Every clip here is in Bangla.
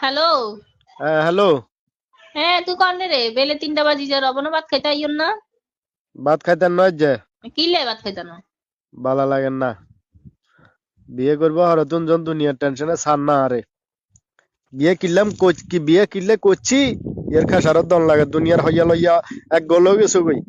হ্যালো। হ্যাঁ হ্যালো। হ্যাঁ তুই কন রে? বেলে তিনটা বাজি যা রবনা ভাত খাইতে আইয়ন না? ভাত খাইতেন নয় যে কি লে ভাত খাইতে না বালা লাগেন না। বিয়ে করব হরতুন জন দুনিয়ার টেনশনে সার না আরে। বিয়ে কিনলাম কি বিয়ে কিনলে করছি এর খাসারত দন লাগে দুনিয়ার হইয়া লইয়া এক গলো গেছো গই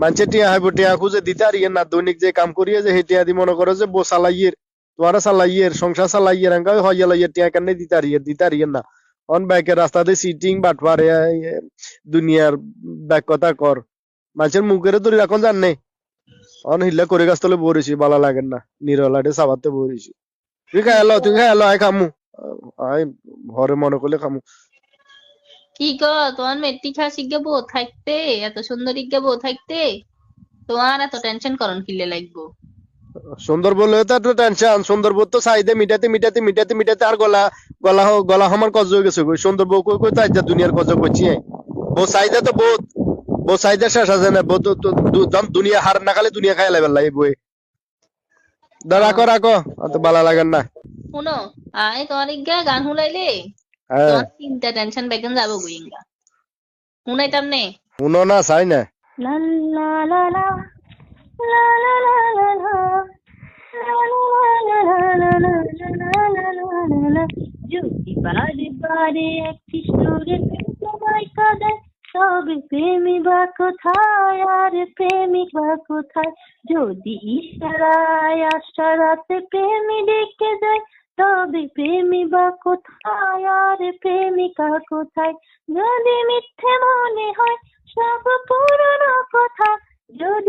মানুষে টিয়া হাইব টিয়া খুঁজে দিতে আর ইয়ে না দৈনিক যে কাম করিয়ে যে সেই টিয়া দি মনে করো যে বো চালাইয়ের তোমারা চালাইয়ের সংসার চালাইয়ের এঙ্কা হইয়া লইয়া টিয়া কেন দিতে আর দিতে আর ইয়ে না অন বাইকের রাস্তাতে সিটিং বাটপারে দুনিয়ার ব্যাক কথা কর মানুষের মুখের ধরে রাখন জান অন হিল্লা করে গাছ তলে বরিছি বালা লাগেন না নিরলাটে সাবাতে বরিছি তুই খাই এলো তুই খাই এলো আয় খামু আয় ঘরে মনে খামু কি গো তোমার মেট্রি খা শিখে বউ থাকতে এত সুন্দর ইজ্ঞা বউ থাকতে তোমার এত টেনশন করন কিলে লাগবো সুন্দরবন তো একটু টেনশন সুন্দরবন তো চাহিদা মিটাতে মিটাতে মিটাতে মিটাতে আর গলা গলা গলা হমার কজ হয়ে গেছে সুন্দরবন কই কই তো আজ দুনিয়ার কজ করছি বউ চাহিদা তো বহুত বউ চাহিদা শেষ আছে না? বউ তো দুনিয়া হার না খালে দুনিয়া খাই লাগাল এই বই দা রাখো রাখো অত বালা লাগান না। শুনো আই তোমার ইগা গান হুলাইলে হ্যাঁ চিন্তা টেনশন বেগন যাব গুইঙ্গা শুনাইতাম নে শুনো না চাই না। লা লা লা লা। যদি বারে বারে একটি সুরে তোমায় কাঁদায় তবে প্রেমী বা কোথায় আর প্রেমিক বা কোথায় যদি ইশারায় আশারাতে প্রেমী ডেকে যায় তবে প্রেমী বা কোথায় আর প্রেমিকা কোথায় যদি মিথ্যে মনে হয়, সব যদি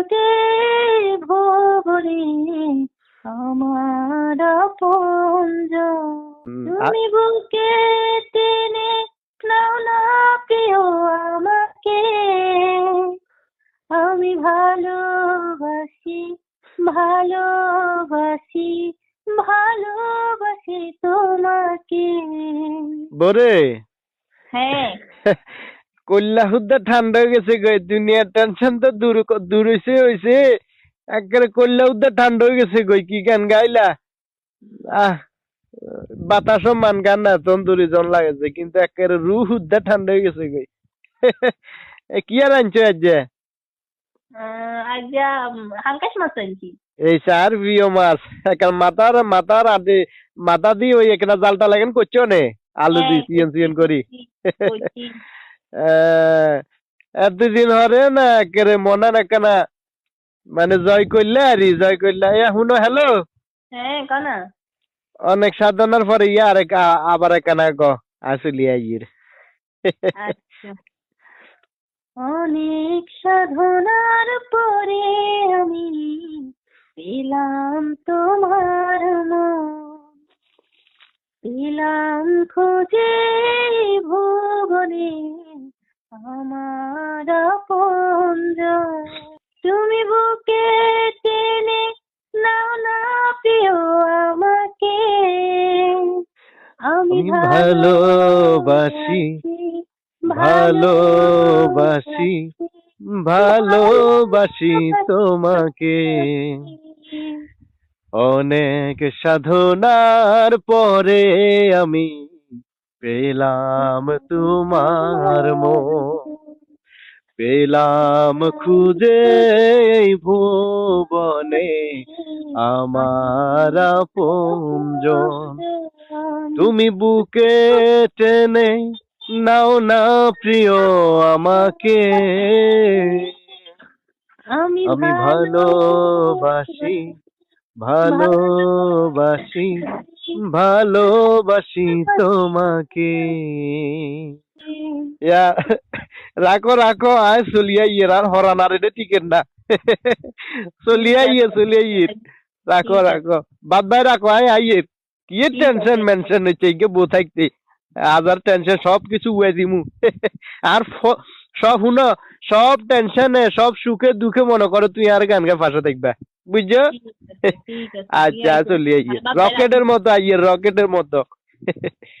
খুঁজে ভবরে আমার হুম, তুমি বুকে টেনে নাও না প্রিয় আমাকে। আমি ভালোবাসি ভালোবাসি ভালোবাসি তোমাকে। বরে। হ্যাঁ। কল্লা হুদ্দা ঠান্ডা হয়ে গেছে গো দুনিয়ার টেনশন তো দূর দূর হইছে হইছে। একেবারে কল্লা হুদ্দা ঠান্ডা হয়ে গেছে গই কি গান গাইলা? আহ বাতাসও মান গান না তন্দুরি জন লাগেছে কিন্তু একেবারে রু হুদ্দা ঠান্ডা হয়ে গেছে গই এ কি আর আনছো আজ? আজ হালকাশ মাছ আনছি। এই চার প্রিয় মাছ এখন মাথার মাথার আদে মাথা দিয়ে ওই একটা জালটা লাগেন করছ নে? আলু দিয়ে সিয়ন সিয়ন করি। এতদিন হরে না একেবারে মনে না। কেনা মানে জয় করলে আর জয় করলে। এ শুনো হ্যালো হ্যাঁ কানা? অনেক সাধনার পরে ইয়া আরেক আ- আবার একানা গ আসলি আইয়ের। আচ্ছা। অনেক সাধনার পরে আমি পেলাম তোমার মন। পেলাম খুঁজে ভুবনে আমি ভালোবাসি, ভালোবাসি ভালোবাসি তোমাকে। অনেক সাধনার পরে আমি পেলাম তোমার মন পেলাম খুঁজে ভুবনে আমার আপনজন। তুমি বুকে টেনে নাও না প্রিয় আমাকে। আমি ভালোবাসি ভালোবাসি ভালোবাসি তোমাকে। রাখো রাখো আয় চলিয়া ইয়ের আর হরানার এটা টিকেট না। চলি আইয়ে চলি আইয়ে। রাখো রাখো। বাদ ভাই রাখো আই আইয়ে। কি টেনশন মেনশন হচ্ছে কে বউ থাকতে আজার টেনশন সব কিছু উয়ে দিমু। আর সব শুনো সব টেনশনে সব সুখে দুঃখে মনে করো তুই আর গান গা ফাঁসা দেখবা। বুঝছ? আচ্ছা ঠিক আছে। চলি আইয়ে। আর বাদ ভাই রকেটের মতো আইয়ে রকেটের মতো।